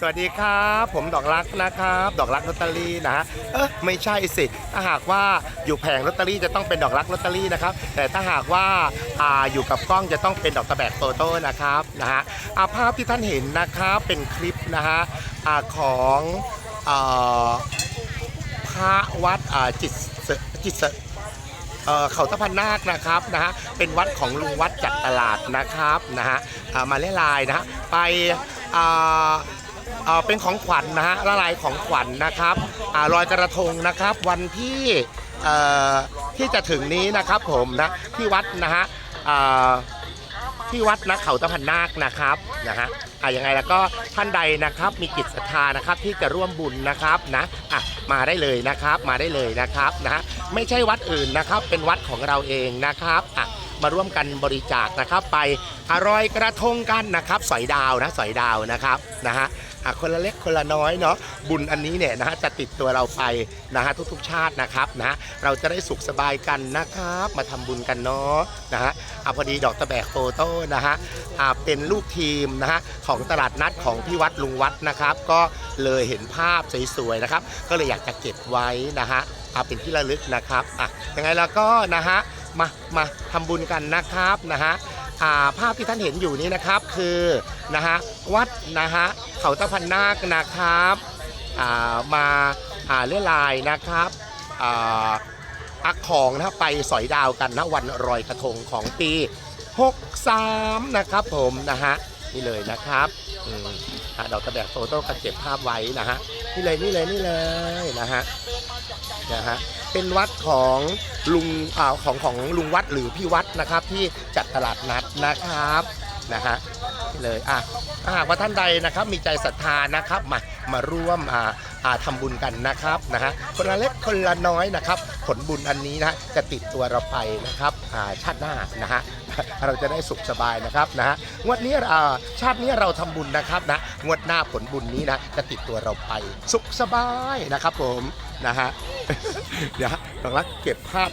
สวัสดีครับ ผมดอกรักนะครับ ดอกรักลอตเตอรี่นะฮะเออไม่ใช่สิถ้าหากว่าอยู่แผงลอตเตอรี่จะต้องเป็นดอกรักลอตเตอรี่นะครับ แต่ถ้าหากว่าอ่าอยู่กับกล้องจะต้องเป็นดอกตะแบกโตโต้นะครับนะฮะอาภาพที่ท่านเห็นนะครับเป็นคลิปนะฮะอ่าของอ่าพระวัดอ่าจิตเสจิตเสเอ่อเขาตะพันนาคนะครับนะฮะเป็นวัดของลุงวัดจัดตลาดนะครับนะฮะอ่ามาเล่ลายนะฮะไปอ่า เอ่อเป็นของขวัญนะฮะละลายของขวัญนะครับอ่าลอยกระทงนะครับ วันที่เอ่อที่จะถึงนี้นะครับผมนะที่วัดนะฮะอ่าที่วัดนะเขาตะพันนาคนะครับนะฮะอะยังไงแล้วก็ท่านใดนะครับมีจิตศรัทธานะครับที่จะร่วมบุญนะครับนะอะมาได้เลยนะครับมาได้เลยนะครับนะฮะไม่ใช่วัดอื่นนะครับเป็นวัดของเราเองนะครับอะ มาร่วมกันบริจาคนะครับ ไปอร่อยกระทงกันนะครับ สอยดาวนะสอยดาวนะครับนะฮะคนละเล็กคนละน้อยเนาะบุญอันนี้เนี่ยนะฮะจะติดตัวเราไปนะฮะทุกๆ ชาตินะครับนะฮะเราจะได้สุขสบายกันนะครับ มาทำบุญกันเนาะนะฮะอะพอดีดอกตะแบกโฟโต้นะฮะอะเป็นลูกทีมนะฮะของตลาดนัดของพี่วัดลุงวัดนะครับ ก็เลยเห็นภาพสวยๆนะครับ ก็เลยอยากจะเก็บไว้นะฮะเอาเป็นที่ระลึกนะครับอะยังไงแล้วก็นะฮะ มามาทำบุญกันนะครับนะฮะาภาพที่ท่านเห็นอยู่นี้นะครับคือนะฮะวัดนะฮะเขาตะพันนาคนะครับามาาเลื่อยลายนะครับอักของนะไปสอยดาวกันนะวันรอยกระทงของปี 63 นะครับผมนะฮะนี่เลยนะครับอืมอะดอกตะแบกโฟโต้ก็เก็บภาพไว้นะฮะนี่เลยนี่เลยนี่เลยนะฮะ นะฮะเป็นวัดของลุงอ่าของของลุงวัดหรือพี่วัดนะครับที่จัดตลาดนัดนะครับนะฮะ เลยอะถ้าหากว่าท่านใดนะครับมีใจศรัทธานะครับมามาร่วมอ่าอ่าทำบุญกันนะครับนะฮะคนละเล็กคนละน้อยนะครับ ผลบุญอันนี้นะจะติดตัวเราไปนะครับอ่าชาติหน้านะฮะ เราจะได้สุขสบายนะครับนะฮะงวดนี้อ่าชาตินี้เราทำบุญนะครับนะงวดหน้าผลบุญนี้นะจะติดตัวเราไปสุขสบายนะครับผมนะฮะ เดี๋ยวต้องรักเก็บภาพ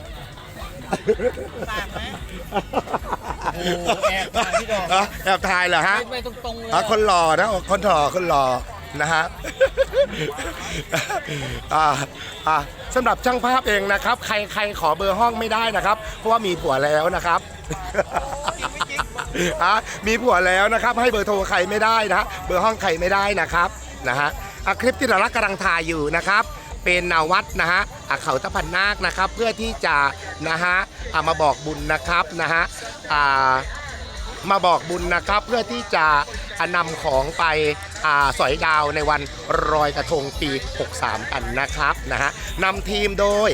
โอ้โหแอบถ่ายพี่ดอกอะแอบถ่ายเหรอฮะ ไม่ตรงๆเลยอะคนหล่อนะคนหล่อคนหล่อนะฮะ อ่าอ่าสำหรับช่างภาพเองนะครับ ใครใครขอเบอร์ห้องไม่ได้นะครับ เพราะว่ามีผัวแล้วนะครับอะมีผัวแล้วนะครับ ให้เบอร์โทรใครไม่ได้นะเบอร์ห้องใครไม่ได้นะครับนะฮะอะคลิปที่เราลักกำลังถ่ายอยู่นะครับ เป็นนาวัดนะฮะอาเขาตะพันนาคนะครับ เพื่อที่จะนะฮะอะมาบอกบุญนะครับนะฮะมาบอกบุญนะครับเพื่อที่จะ นำของไปอาสอยดาวในวันรอยกระทงปี 63 กันนะครับนะฮะนำทีมโดย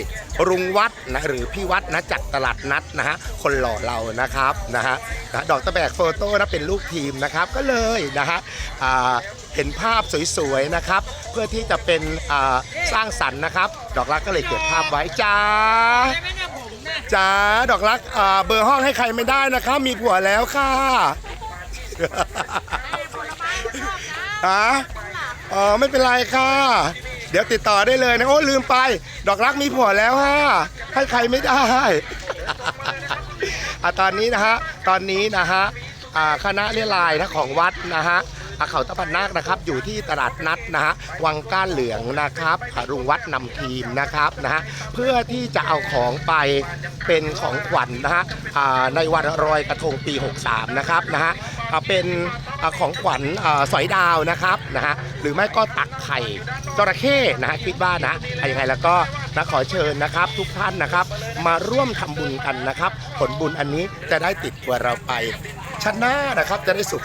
รุงวัดนะหรือพี่วัดนะจัดตลาดนัดนะฮะคนหล่อเรานะครับนะฮะนะดอกตะแบกโฟโต้นะเป็นลูกทีมนะครับก็เลยนะฮะอ่าเห็นภาพสวยๆนะครับ เพื่อที่จะเป็นอ่าสร้างสรรค์นะครับ ดอกรักก็เลยเก็บภาพไว้จ้าจ๋าดอกรักอ่าเบอร์ห้องให้ใครไม่ได้นะคะมีผัวแล้วค่ะ ฮะอ๋อไม่เป็นไรค่ะ เดี๋ยวติดต่อได้เลยนะ โอ้ลืมไป ดอกรักมีผัวแล้วฮะให้ใครไม่ได้อะตอนนี้นะฮะ ตอนนี้นะฮะอ่าคณะเรียลายนะของวัดนะฮะอะเขาตะพันนาคนะครับ อยู่ที่ตลาดนัดนะฮะวังก้านเหลืองนะครับอะรุงวัดนำทีมนะครับนะฮะเพื่อที่จะเอาของไปเป็นของขวัญนะฮะในวันรอยกระทงปี 63 นะครับนะฮะ อะเป็นอะของขวัญอ่าสอยดาวนะครับนะฮะหรือไม่ก็ตักไข่จระเข้นะฮะคิดว่านะอะยังไงแล้วก็นะขอเชิญนะครับ ทุกท่านนะครับ มาร่วมทำบุญกันนะครับ ผลบุญอันนี้จะได้ติดตัวเราไปชั้นหน้านะครับจะได้สุข